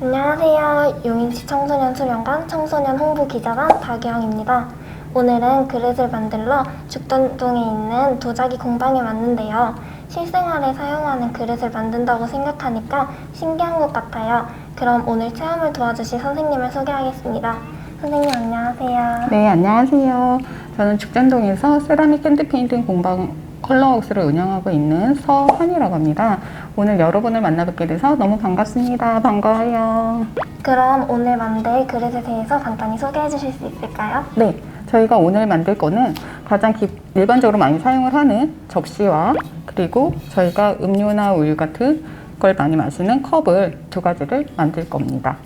안녕하세요. 용인시 청소년 수련관 청소년 홍보 기자단 박유영입니다. 오늘은 그릇을 만들러 죽전동에 있는 도자기 공방에 왔는데요. 실생활에 사용하는 그릇을 만든다고 생각하니까 신기한 것 같아요. 그럼 오늘 체험을 도와주실 선생님을 소개하겠습니다. 선생님 안녕하세요. 네, 안녕하세요. 저는 죽전동에서 세라믹 핸드 페인팅 공방 컬러웍스를 운영하고 있는 서한이라고 합니다. 오늘 여러분을 만나뵙게 돼서 너무 반갑습니다. 반가워요. 그럼 오늘 만들 그릇에 대해서 간단히 소개해 주실 수 있을까요? 네, 저희가 오늘 만들 거는 가장 기- 일반적으로 많이 사용을 하는 접시와 그리고 저희가 음료나 우유 같은 걸 많이 마시는 컵을 두 가지를 만들 겁니다.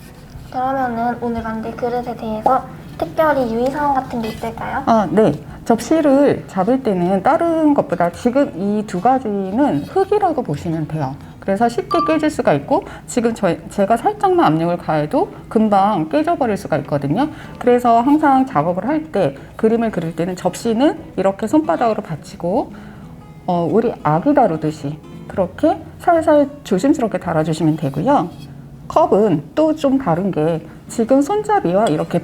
그러면은 오늘 만들 그릇에 대해서 특별히 유의사항 같은 게 있을까요? 아, 네. 접시를 잡을 때는 다른 것보다 지금 이 두 가지는 흙이라고 보시면 돼요. 그래서 쉽게 깨질 수가 있고 지금 저, 제가 살짝만 압력을 가해도 금방 깨져버릴 수가 있거든요. 그래서 항상 작업을 할 때 그림을 그릴 때는 접시는 이렇게 손바닥으로 받치고 어, 우리 아기 다루듯이 그렇게 살살 조심스럽게 달아주시면 되고요. 컵은 또 좀 다른 게 지금 손잡이와 이렇게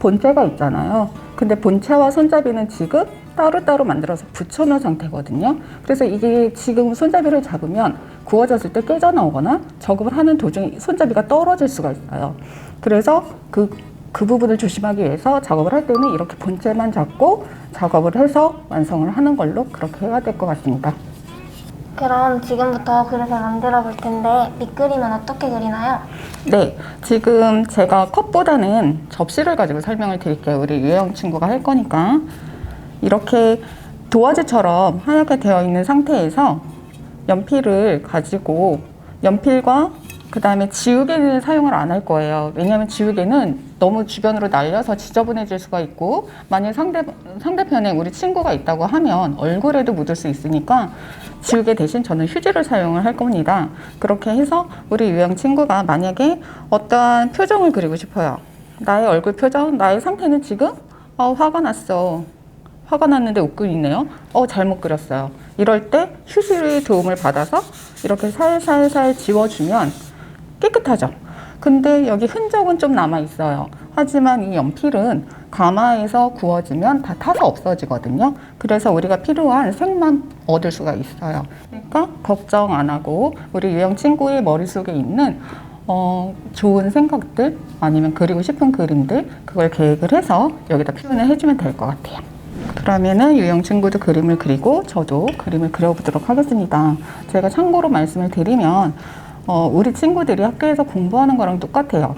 본체가 있잖아요. 근데 본체와 손잡이는 지금 따로따로 만들어서 붙여놓은 상태거든요. 그래서 이게 지금 손잡이를 잡으면 구워졌을 때 깨져 나오거나 작업을 하는 도중에 손잡이가 떨어질 수가 있어요. 그래서 그, 그 부분을 조심하기 위해서 작업을 할 때는 이렇게 본체만 잡고 작업을 해서 완성을 하는 걸로 그렇게 해야 될 것 같습니다. 그럼 지금부터 그릇을 만들어 볼 텐데 밑그림은 어떻게 그리나요? 네, 지금 제가 컵보다는 접시를 가지고 설명을 드릴게요. 우리 유영 친구가 할 거니까. 이렇게 도화지처럼 하얗게 되어 있는 상태에서 연필을 가지고 연필과 그 다음에 지우개는 사용을 안 할 거예요. 왜냐하면 지우개는 너무 주변으로 날려서 지저분해질 수가 있고, 만약 상대, 상대편에 우리 친구가 있다고 하면 얼굴에도 묻을 수 있으니까 지우개 대신 저는 휴지를 사용을 할 겁니다. 그렇게 해서 우리 유영 친구가 만약에 어떠한 표정을 그리고 싶어요. 나의 얼굴 표정, 나의 상태는 지금 어, 화가 났어. 화가 났는데 웃고 있네요. 어, 잘못 그렸어요. 이럴 때 휴지의 도움을 받아서 이렇게 살살살 지워주면 깨끗하죠. 근데 여기 흔적은 좀 남아 있어요. 하지만 이 연필은 가마에서 구워지면 다 타서 없어지거든요. 그래서 우리가 필요한 색만 얻을 수가 있어요. 그러니까 걱정 안 하고 우리 유영 친구의 머릿속에 있는 어, 좋은 생각들 아니면 그리고 싶은 그림들 그걸 계획을 해서 여기다 표현을 해주면 될 것 같아요. 그러면은 유영 친구도 그림을 그리고 저도 그림을 그려보도록 하겠습니다. 제가 참고로 말씀을 드리면 어, 우리 친구들이 학교에서 공부하는 거랑 똑같아요.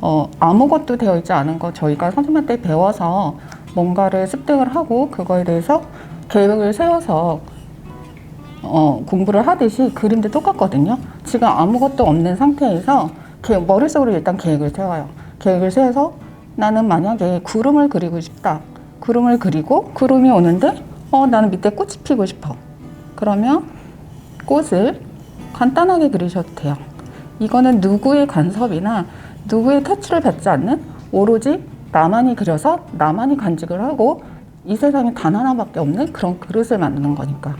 어, 아무것도 되어 있지 않은 거 저희가 선생님한테 배워서 뭔가를 습득을 하고 그거에 대해서 계획을 세워서 어, 공부를 하듯이 그림도 똑같거든요. 지금 아무것도 없는 상태에서 계- 머릿속으로 일단 계획을 세워요. 계획을 세워서 나는 만약에 구름을 그리고 싶다. 구름을 그리고 구름이 오는데 어, 나는 밑에 꽃이 피고 싶어. 그러면 꽃을 간단하게 그리셔도 돼요. 이거는 누구의 간섭이나 누구의 터치를 받지 않는 오로지 나만이 그려서 나만이 간직을 하고 이 세상에 단 하나밖에 없는 그런 그릇을 만드는 거니까.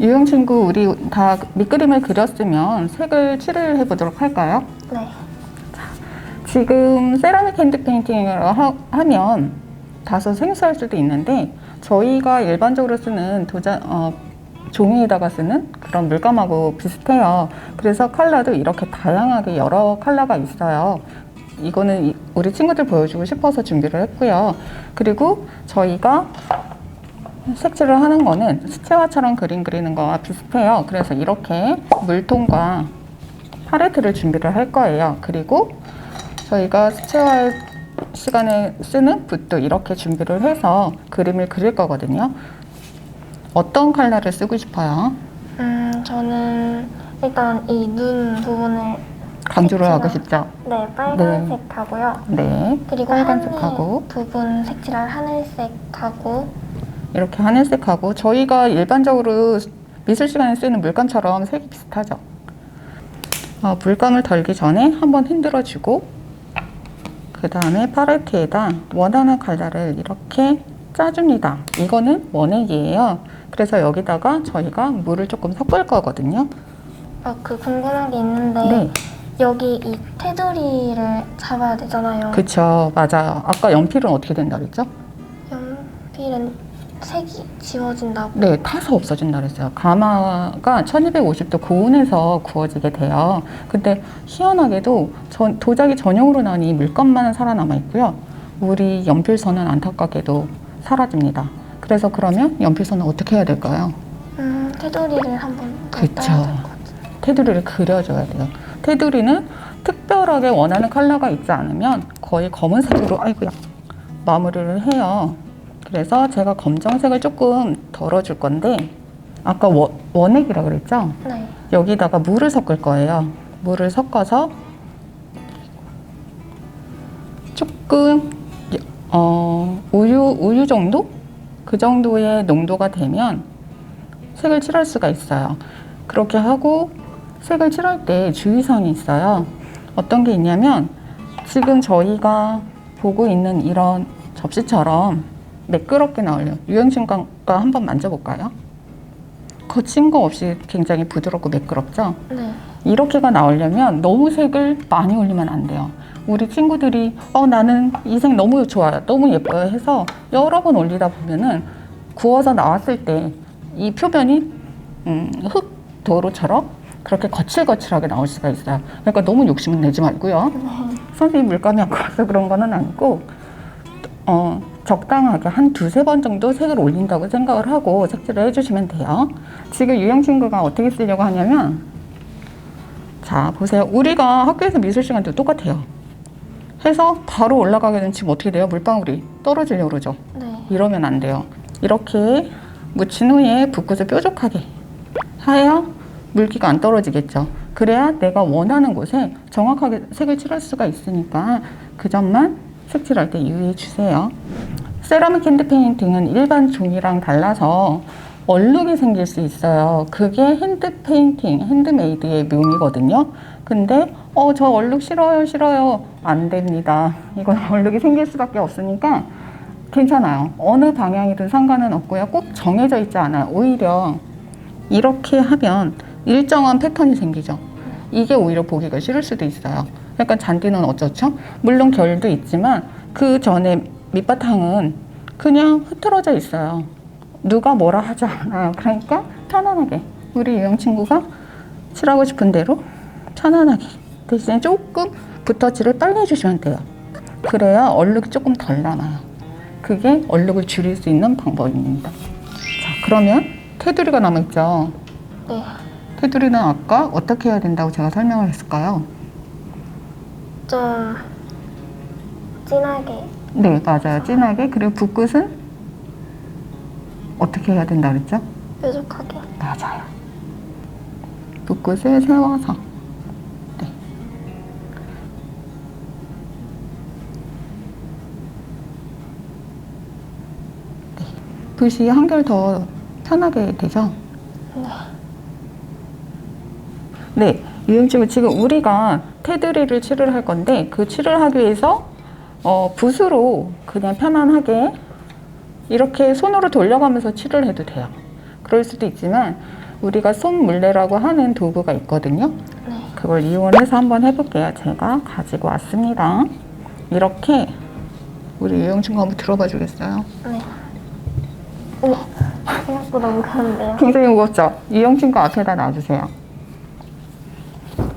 유영 친구 우리 다 밑그림을 그렸으면 색을 칠을 해보도록 할까요? 네. 지금 세라믹 핸드 페인팅을 하, 하면 다소 생소할 수도 있는데 저희가 일반적으로 쓰는 도자 어, 종이에다가 쓰는 그런 물감하고 비슷해요. 그래서 컬러도 이렇게 다양하게 여러 컬러가 있어요. 이거는 이- 우리 친구들 보여주고 싶어서 준비를 했고요. 그리고 저희가 색칠을 하는 거는 수채화처럼 그림 그리는 거와 비슷해요. 그래서 이렇게 물통과 팔레트를 준비를 할 거예요. 그리고 저희가 수채화 시간에 쓰는 붓도 이렇게 준비를 해서 그림을 그릴 거거든요. 어떤 컬러를 쓰고 싶어요? 음, 저는 일단 이 눈 부분을 강조를 하고 싶죠? 네, 빨간색 하고요. 네. 그리고 빨간색하고 하늘 부분 색칠할 하늘색하고 이렇게 하늘색하고 저희가 일반적으로 미술 시간에 쓰는 물감처럼 색이 비슷하죠. 어, 물감을 덜기 전에 한번 흔들어주고 그 다음에 팔레트에다 원하는 컬러를 이렇게 짜줍니다. 이거는 원액이에요. 그래서 여기다가 저희가 물을 조금 섞을 거거든요. 아, 그 궁금한 게 있는데 네, 여기 이 테두리를 잡아야 되잖아요. 그쵸, 맞아요. 아까 연필은 어떻게 된다 그랬죠? 연필은 색이 지워진다고. 네, 타서 없어진다 그랬어요. 가마가 1250도 고온에서 구워지게 돼요. 근데 희한하게도 전, 도자기 전용으로 나온 이 물감만은 살아남아 있고요. 우리 연필선은 안타깝게도 사라집니다. 그래서 그러면 연필선은 어떻게 해야 될까요? 음, 테두리를 한번 더 그쵸. 테두리를 그려줘야 돼요. 테두리는 특별하게 원하는 컬러가 있지 않으면 거의 검은색으로 아이고야 마무리를 해요. 그래서 제가 검정색을 조금 덜어줄 건데 아까 원, 원액이라 그랬죠? 네. 여기다가 물을 섞을 거예요. 물을 섞어서 조금 어, 우유 우유 정도 그 정도의 농도가 되면 색을 칠할 수가 있어요. 그렇게 하고 색을 칠할 때 주의사항이 있어요. 어떤 게 있냐면 지금 저희가 보고 있는 이런 접시처럼 매끄럽게 나오려면 유형증과 한번 만져볼까요? 거친 거 없이 굉장히 부드럽고 매끄럽죠? 네. 이렇게가 나오려면 너무 색을 많이 올리면 안 돼요. 우리 친구들이 어 나는 이 색 너무 좋아요, 너무 예뻐요 해서 여러 번 올리다 보면은 구워서 나왔을 때 이 표면이 음, 흙 도로처럼 그렇게 거칠거칠하게 나올 수가 있어요. 그러니까 너무 욕심은 내지 말고요. 선생님 물감이 안 고와서 그런 거는 아니고 어, 적당하게 한 두세 번 정도 색을 올린다고 생각을 하고 색칠을 해주시면 돼요. 지금 유형 친구가 어떻게 쓰려고 하냐면 자 보세요. 우리가 학교에서 미술 시간도 똑같아요. 해서 바로 올라가게 되면 지금 어떻게 돼요? 물방울이 떨어지려고 그러죠. 네. 이러면 안 돼요. 이렇게 묻힌 후에 붓끝을 뾰족하게 하여 물기가 안 떨어지겠죠. 그래야 내가 원하는 곳에 정확하게 색을 칠할 수가 있으니까 그 점만 색칠할 때 유의해 주세요. 세라믹 핸드 페인팅은 일반 종이랑 달라서 얼룩이 생길 수 있어요. 그게 핸드 페인팅, 핸드메이드의 묘미거든요. 근데 어 저 얼룩 싫어요, 싫어요. 안 됩니다. 이건 얼룩이 생길 수밖에 없으니까 괜찮아요. 어느 방향이든 상관은 없고요. 꼭 정해져 있지 않아요. 오히려 이렇게 하면 일정한 패턴이 생기죠. 이게 오히려 보기가 싫을 수도 있어요. 약간 잔디는 어쩌죠? 물론 결도 있지만 그 전에 밑바탕은 그냥 흐트러져 있어요. 누가 뭐라 하지 않아요. 그러니까 편안하게 우리 유영 친구가 칠하고 싶은 대로 편안하게 대신에 조금 붓터치를 빨리 해주시면 돼요. 그래야 얼룩이 조금 덜 남아요. 그게 얼룩을 줄일 수 있는 방법입니다. 자, 그러면 테두리가 남아있죠. 네. 테두리는 아까 어떻게 해야 된다고 제가 설명을 했을까요? 좀 진하게. 네, 맞아요. 진하게. 그리고 붓끝은 어떻게 해야 된다 그랬죠? 뾰족하게. 맞아요. 붓끝을 세워서. 네. 네. 붓이 한결 더 편하게 되죠? 네. 네, 유형증은 지금 우리가 테두리를 칠을 할 건데 그 칠을 하기 위해서 어, 붓으로 그냥 편안하게 이렇게 손으로 돌려가면서 칠을 해도 돼요. 그럴 수도 있지만 우리가 손물레라고 하는 도구가 있거든요. 네. 그걸 이용해서 한번 해볼게요. 제가 가지고 왔습니다. 이렇게 우리 유형증과 한번 들어봐 주겠어요? 네. 오, 생각보다 무거운데요. 굉장히 무겁죠? 유형증 거 앞에다 놔주세요.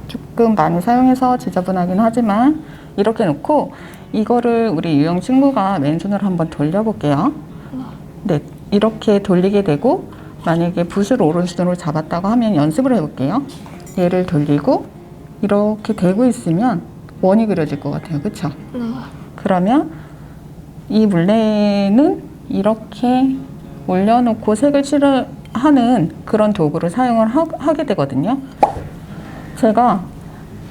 조금 많이 사용해서 지저분하긴 하지만 이렇게 놓고 이거를 우리 유형 친구가 맨손으로 한번 돌려볼게요. 네, 이렇게 돌리게 되고 만약에 붓을 오른손으로 잡았다고 하면 연습을 해볼게요. 얘를 돌리고 이렇게 대고 있으면 원이 그려질 것 같아요. 그렇죠? 네. 그러면 이 물레는 이렇게 올려놓고 색을 칠하는 그런 도구를 사용을 하, 하게 되거든요. 제가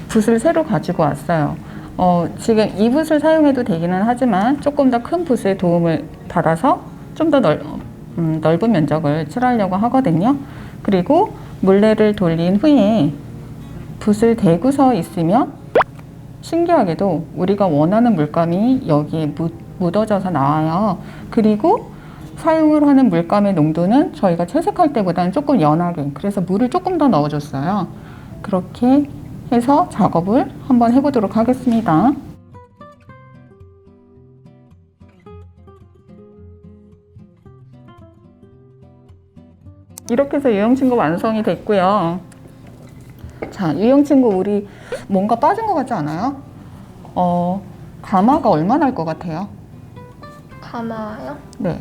붓을 새로 가지고 왔어요. 어, 지금 이 붓을 사용해도 되기는 하지만 조금 더 큰 붓의 도움을 받아서 좀 더 넓, 음, 넓은 면적을 칠하려고 하거든요. 그리고 물레를 돌린 후에 붓을 대고서 있으면 신기하게도 우리가 원하는 물감이 여기에 묻, 묻어져서 나와요. 그리고 사용을 하는 물감의 농도는 저희가 채색할 때보다는 조금 연하게 그래서 물을 조금 더 넣어줬어요. 그렇게 해서 작업을 한번 해보도록 하겠습니다. 이렇게 해서 유형 친구 완성이 됐고요. 자, 유형 친구 우리 뭔가 빠진 것 같지 않아요? 어, 가마가 얼마나 할 것 같아요? 가마요? 네.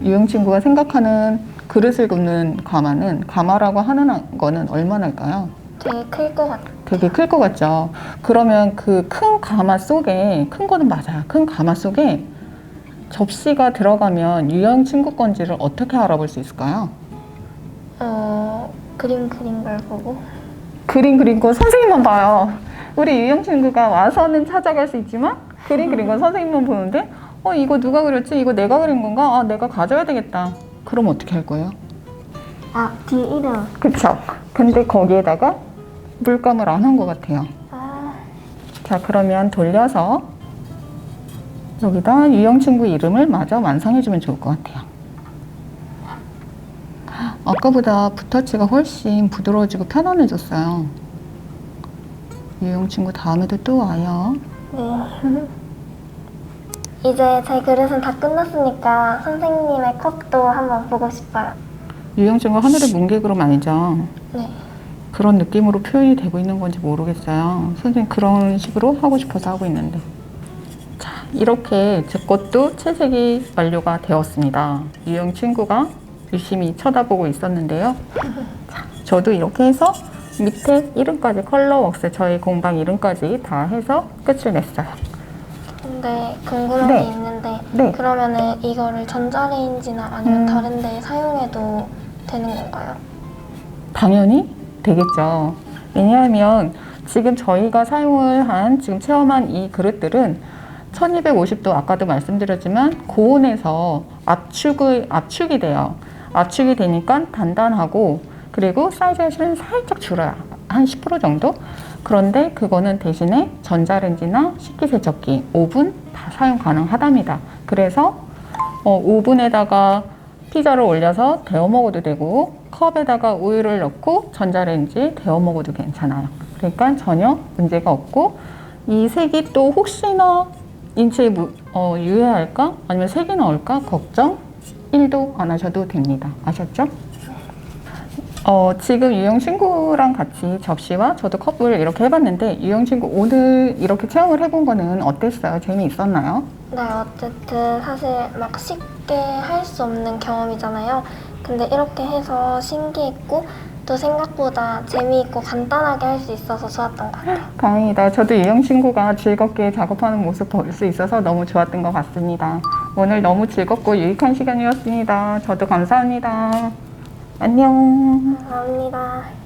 유형 친구가 생각하는 그릇을 굽는 가마는 가마라고 하는 거는 얼마나 할까요? 되게 클 것 같아요. 되게 클 것 같죠. 그러면 그 큰 가마 속에 큰 거는 맞아요. 큰 가마 속에 접시가 들어가면 유형 친구 건지를 어떻게 알아볼 수 있을까요? 어, 그림 그린 걸 보고. 그림 그린 거 선생님만 봐요. 우리 유형 친구가 와서는 찾아갈 수 있지만 그림 그린 건 선생님만 보는데 어 이거 누가 그렸지? 이거 내가 그린 건가? 아 내가 가져야 되겠다. 그럼 어떻게 할 거예요? 아, 뒤 이름. 그쵸. 근데 거기에다가 물감을 안 한 것 같아요. 아, 자 그러면 돌려서 여기다 유형 친구 이름을 마저 완성해주면 좋을 것 같아요. 아까보다 붓터치가 훨씬 부드러워지고 편안해졌어요. 유형 친구 다음에도 또 와요. 네. 이제 제 그릇은 다 끝났으니까 선생님의 컵도 한번 보고 싶어요. 유형 친구 하늘의 문객으로 말이죠. 네. 그런 느낌으로 표현이 되고 있는 건지 모르겠어요. 선생님 그런 식으로 하고 싶어서 하고 있는데. 자, 이렇게 제 것도 채색이 완료가 되었습니다. 유형 친구가 유심히 쳐다보고 있었는데요. 자, 저도 이렇게 해서 밑에 이름까지 컬러웍스 저희 공방 이름까지 다 해서 끝을 냈어요. 근데 궁금한 네. 게 있는데 네. 그러면은 이거를 전자레인지나 아니면 음. 다른 데 사용해도 되는 건가요? 당연히 되겠죠. 왜냐하면 지금 저희가 사용을 한 지금 체험한 이 그릇들은 1250도 아까도 말씀드렸지만 고온에서 압축을 압축이 돼요. 압축이 되니까 단단하고 그리고 사이즈가 실은 살짝 줄어요. 한 10% 정도? 그런데 그거는 대신에 전자레인지나 식기세척기, 오븐 다 사용 가능하답니다. 그래서 어, 오븐에다가 피자를 올려서 데워 먹어도 되고 컵에다가 우유를 넣고 전자레인지에 데워 먹어도 괜찮아요. 그러니까 전혀 문제가 없고 이 색이 또 혹시나 인체에 무- 어, 유해할까 아니면 색이 나올까 걱정 1도 안 하셔도 됩니다. 아셨죠? 어, 지금 유영 친구랑 같이 접시와 저도 컵을 이렇게 해봤는데 유영 친구 오늘 이렇게 체험을 해본 거는 어땠어요? 재미있었나요? 네, 어쨌든 사실 막 쉽게 할 수 없는 경험이잖아요. 근데 이렇게 해서 신기했고 또 생각보다 재미있고 간단하게 할 수 있어서 좋았던 것 같아요. 다행이다. 저도 유영 친구가 즐겁게 작업하는 모습 볼 수 있어서 너무 좋았던 것 같습니다. 오늘 너무 즐겁고 유익한 시간이었습니다. 저도 감사합니다. 안녕. 감사합니다.